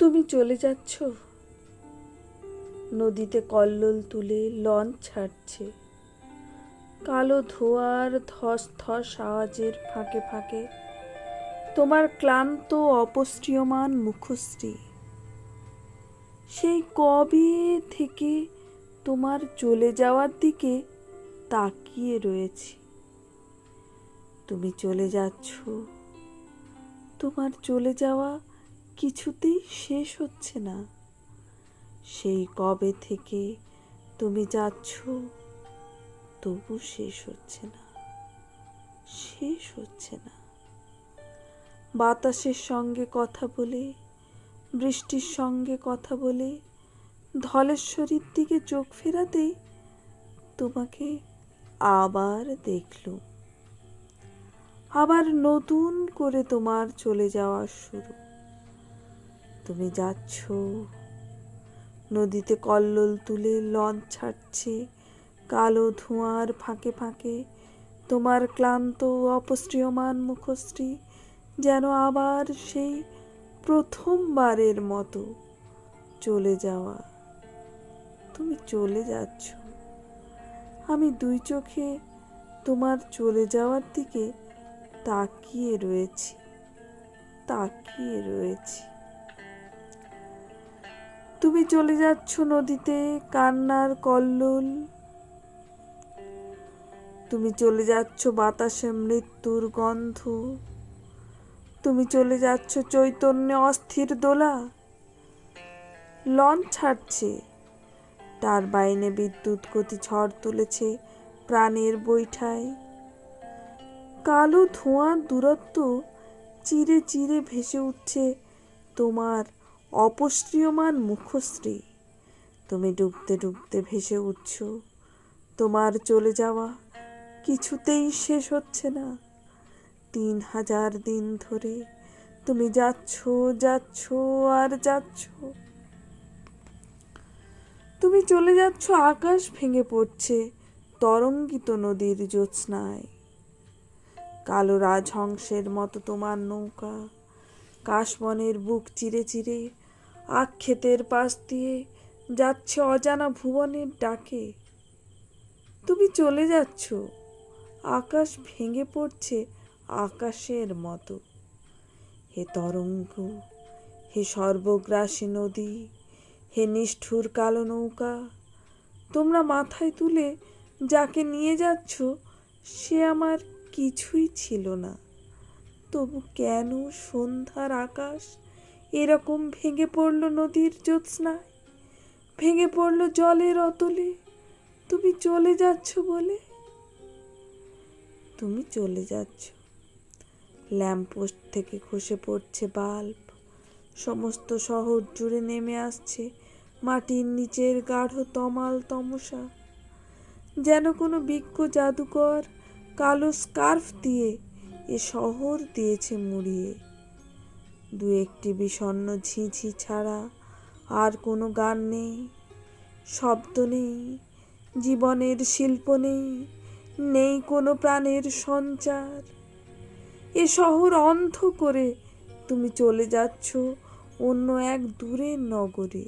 তুমি চলে যাচ্ছ? নদীতে কল্লোল তুলে লঞ্চ ছাড়ছে। কালো ধোয়ার ধস ধস আওয়াজের ফাঁকে ফাঁকে তোমার ক্লান্ত অপস্ট্রিয়মান মুখশ্রী। সেই কবে থেকে তোমার চলে যাওয়ার দিকে তাকিয়ে রয়েছি। তুমি চলে যাচ্ছ। তোমার চলে যাওয়া কিছুতেই শেষ হচ্ছে না। সেই কবে থেকে তুমি যাচ্ছ, তবু শেষ হচ্ছে না। শেষ হচ্ছে না। বাতাসের সঙ্গে কথা বলে, বৃষ্টির সঙ্গে কথা বলে, ধলেশ্বরীর দিকে চোখ ফেরাতেই তোমাকে আবার দেখলুম। আবার নতুন করে তোমার চলে যাওয়া শুরু। তুমি যাচ্ছ। নদীতে কল্লোল তুলে লঞ্চ ছাড়ছে, কালো ধোঁয়ার ফাঁকে ফাঁকে। তোমার ক্লান্ত অপস্ট্রিয়মান মুখশ্রী যেন আবার সেই প্রথমবারের মতো চলে যাওয়া। তুমি চলে যাচ্ছ। আমি দুই চোখে তোমার চলে যাওয়ার দিকে তাকিয়ে রয়েছি তাকিয়ে রয়েছি। তুমি চলে যাচ্ছ নদীতে কান্নার কল্লোল। তুমি চলে যাচ্ছ বাতাসে মৃত্যুর গন্ধ। তুমি চলে যাচ্ছ চৈতন্যে অস্থির দোলা। লঞ্চ ছাড়ছে, টারবাইনে বিদ্যুৎ গতি ঝড় তুলেছে প্রাণের বৈঠায়। কালো ধোঁয়ার দূরত্ব চিরে চিরে ভেসে উঠছে তোমার অপস্ট্রিয়মান মুখশ্রী। তুমি ডুবতে ডুবতে ভেসে উঠছ। তোমার চলে যাওয়া কিছুতেই শেষ হচ্ছে না। তিন হাজার দিন ধরে তুমি যাচ্ছ যাচ্ছ আর যাচ্ছ। তুমি চলে যাচ্ছ, আকাশ ভেঙে পড়ছে তরঙ্গিত নদীর জ্যোৎস্নায়। কালো রাজহংসের মতো তোমার নৌকা, কাশবনের বুক চিরে চিরে আক্ষেতের পাশ দিয়ে যাচ্ছে অজানা ভুবনের ডাকে। তুমি চলে যাচ্ছ। আকাশ ভেঙে পড়ছে আকাশের মতো। হে তরঙ্গ, হে সর্বগ্রাসী নদী, হে নিষ্ঠুর কালো নৌকা, তোমরা মাথায় তুলে যাকে নিয়ে যাচ্ছ, সে আমার কিছুই ছিল না। তবু কেন সন্ধ্যার আকাশ এরকম ভেঙে পড়ল নদীর জ্যোৎস্নায় ভেঙে পড়ল জলের অতলে। তুমি চলে যাচ্ছ বলে? তুমি চলে যাচ্ছ। ল্যাম্পপোস্ট থেকে খসে পড়ছে বাল্ব। সমস্ত শহর জুড়ে নেমে আসছে মাটির নিচের গাঢ় তমাল তমসা। যেন কোনো বিজ্ঞ জাদুকর কালো স্কার্ফ দিয়ে এ শহর দিয়েছে মুড়িয়ে। দু একটি বিষণ্ণ ঝিঝি ছাড়া আর কোনো গান নেই, শব্দ নেই, জীবনের শিল্প নেই নেই কোনো প্রাণের সঞ্চার। এ শহর অন্ধ করে তুমি চলে যাচ্ছ অন্য এক দূরের নগরে।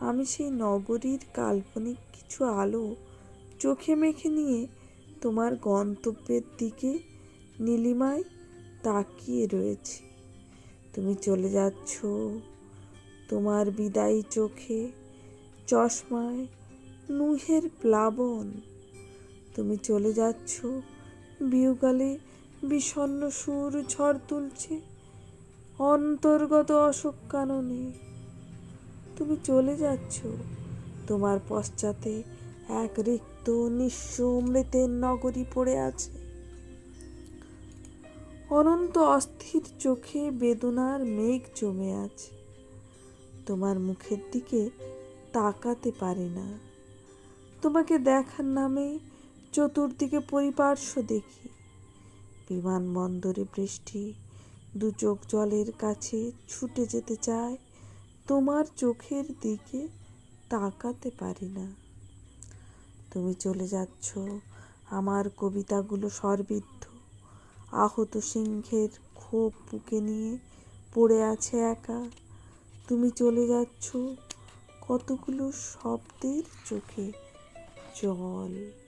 আমি সেই নগরীর কাল্পনিক কিছু আলো চোখে মেখে নিয়ে তোমার গন্তব্যের দিকে নীলিমায় তাকিয়ে রয়েছি। তুমি চলে যাচ্ছ। তোমার বিদায়ী চোখে চশমায় নুহের প্লাবন। তুমি চলে যাচ্ছ, বিউগালে বিষণ্ণ সুর ঝড় তুলছে অন্তর্গত অশোক কাননে। তুমি চলে যাচ্ছ, তোমার পশ্চাতে এক রিক্ত নিঃস্ব মৃতের নগরী পড়ে আছে। অনন্ত অস্থির চোখে বেদনার মেঘ জমে আছে। তোমার মুখের দিকে তাকাতে পারি না। তোমাকে দেখার নামে চতুর্দিকে পরিপার্শ্ব দেখি। বিমানবন্দরে বৃষ্টি, দু চোখ জলের কাছে ছুটে যেতে চায়, তোমার চোখের দিকে তাকাতে পারি না। তুমি চলে যাচ্ছ, আমার কবিতাগুলো সর্বিদ্ধ। আহত সিংহের ক্ষোভ বুকে নিয়ে পড়ে আছে একা। তুমি চলে যাচ্ছ কতগুলো শব্দের চোখে জল।